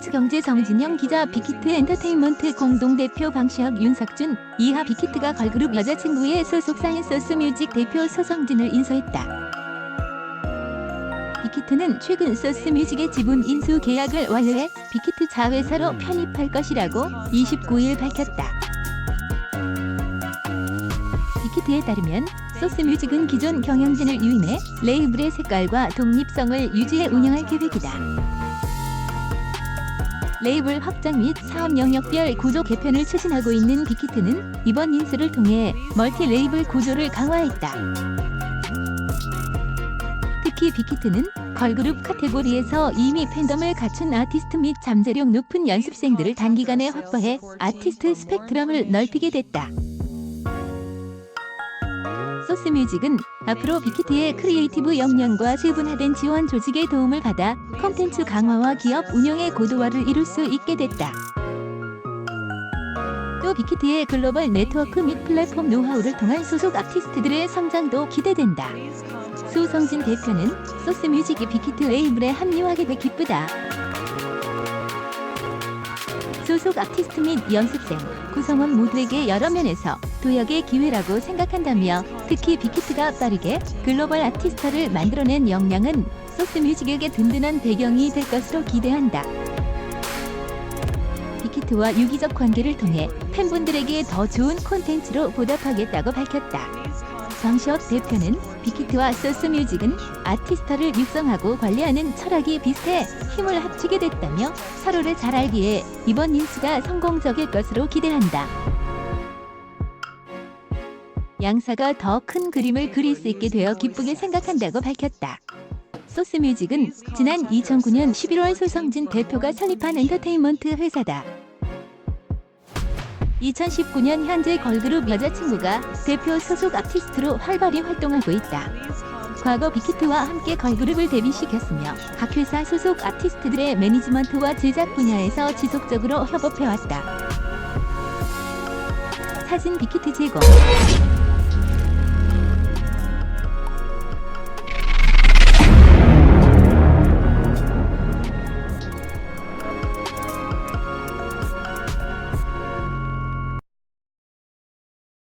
스포츠경제 정진영 기자 빅히트 엔터테인먼트 공동대표 방시혁 윤석준 이하 빅히트가 걸그룹 여자친구의 소속 사인서스 뮤직 대표 서성진을 인수했다. 빅히트는 최근 소스 뮤직의 지분 인수 계약을 완료해 빅히트 자회사로 편입할 것이라고 29일 밝혔다. 빅히트에 따르면 소스 뮤직은 기존 경영진을 유임해 레이블의 색깔과 독립성을 유지해 운영할 계획이다. 레이블 확장 및 사업 영역별 구조 개편을 추진하고 있는 빅히트는 이번 인수를 통해 멀티 레이블 구조를 강화했다. 특히 빅히트는 걸그룹 카테고리에서 이미 팬덤을 갖춘 아티스트 및 잠재력 높은 연습생들을 단기간에 확보해 아티스트 스펙트럼을 넓히게 됐다. 소스 뮤직은 앞으로 빅히트의 크리에이티브 역량과 세분화된 지원 조직의 도움을 받아 콘텐츠 강화와 기업 운영의 고도화를 이룰 수 있게 됐다. 또 빅히트의 글로벌 네트워크 및 플랫폼 노하우를 통한 소속 아티스트들의 성장도 기대된다. 수성진 대표는 소스 뮤직이 빅히트 레이블에 합류하게 돼 기쁘다. 소속 아티스트 및 연습생, 구성원 모두에게 여러 면에서 도약의 기회라고 생각한다며 특히 빅히트가 빠르게 글로벌 아티스트를 만들어낸 역량은 소스 뮤직에게 든든한 배경이 될 것으로 기대한다. 빅히트와 유기적 관계를 통해 팬분들에게 더 좋은 콘텐츠로 보답하겠다고 밝혔다. 정시혁 대표는 빅히트와 소스 뮤직은 아티스트를 육성하고 관리하는 철학이 비슷해 힘을 합치게 됐다며 서로를 잘 알기에 이번 인수가 성공적일 것으로 기대한다. 양사가 더 큰 그림을 그릴 수 있게 되어 기쁘게 생각한다고 밝혔다. 소스뮤직은 지난 2009년 11월 소성진 대표가 설립한 엔터테인먼트 회사다. 2019년 현재 걸그룹 여자친구가 대표 소속 아티스트로 활발히 활동하고 있다. 과거 빅히트와 함께 걸그룹을 데뷔시켰으며 각 회사 소속 아티스트들의 매니지먼트와 제작 분야에서 지속적으로 협업해왔다. 사진 빅히트 제공